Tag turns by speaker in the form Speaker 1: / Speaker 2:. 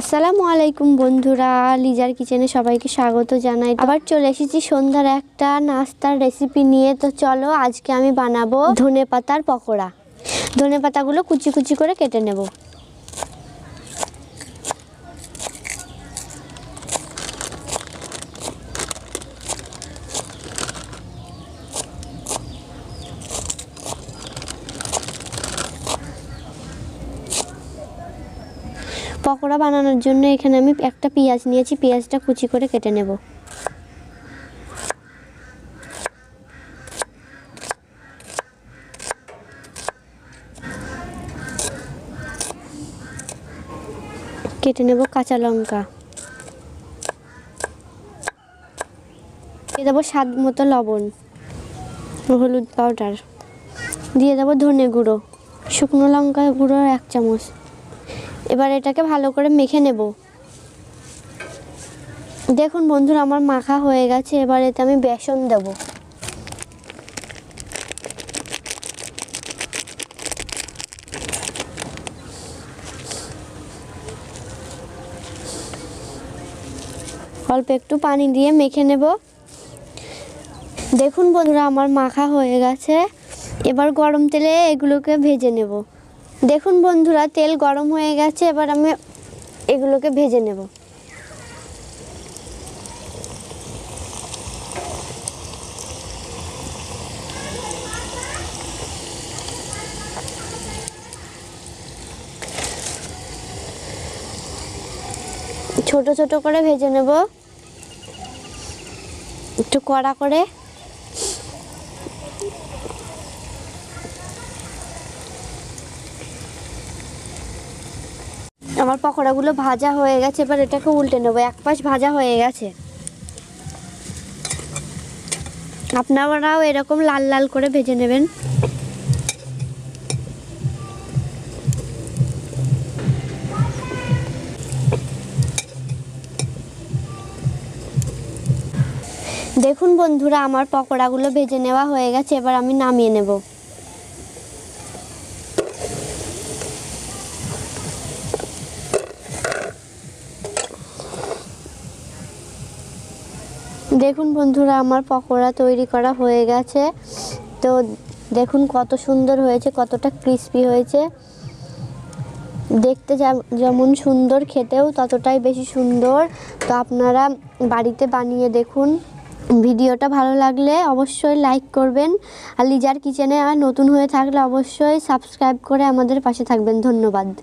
Speaker 1: আসসালামু আলাইকুম বন্ধুরা, লিজার কিচেনে সবাইকে স্বাগত জানাই। আবার চলে এসেছি সন্ধ্যার একটা নাস্তার রেসিপি নিয়ে। তো চলো আজকে আমি বানাবো ধনে পাতার পকোড়া। ধনে পাতাগুলো কুচি কুচি করে কেটে নেব। পকোড়া বানানোর জন্য এখানে আমি একটা পেঁয়াজ নিয়েছি, পেঁয়াজটা কুচি করে কেটে নেব। কেটে নেব কাঁচা লঙ্কা। দিয়ে দেবো স্বাদ মতো লবণ, হলুদ পাউডার। দিয়ে দেবো ধনে গুঁড়ো, শুকনো লঙ্কা গুঁড়ো এক চামচ। এবার এটাকে ভালো করে মেখে নেব। দেখুন বন্ধুরা, আমার মাখা হয়ে গেছে, এবার এতে আমি বেসন দেব। অল্প একটু পানি দিয়ে মেখে নেব। দেখুন বন্ধুরা, আমার মাখা হয়ে গেছে, এবার গরম তেলে এগুলোকে ভেজে নেব। দেখুন বন্ধুরা, তেল গরম হয়ে গেছে, এবার আমি এগুলোকে ভেজে নেব। ছোট ছোট করে ভেজে নেব। একটু কড়া করে। আমার পকোড়াগুলো ভাজা হয়ে গেছে, এবার এটাকে উল্টে নেব। এক পাশ ভাজা হয়ে গেছে। আপনারাও এরকম লাল লাল করে ভেজে নেবেন। দেখুন বন্ধুরা, আমার পকোড়াগুলো ভেজে নেওয়া হয়ে গেছে, এবার আমি নামিয়ে নেব। দেখুন বন্ধুরা, আমার পকোড়া তৈরি করা হয়ে গেছে। তো দেখুন কত সুন্দর হয়েছে, কতটা ক্রিস্পি হয়েছে। দেখতে যেম- যেমন সুন্দর, খেতেও ততটাই বেশি সুন্দর। তো আপনারা বাড়িতে বানিয়ে দেখুন। ভিডিওটা ভালো লাগলে অবশ্যই লাইক করবেন। আর লিজার কিচেনে আর নতুন হয়ে থাকলে অবশ্যই সাবস্ক্রাইব করে আমাদের পাশে থাকবেন। ধন্যবাদ।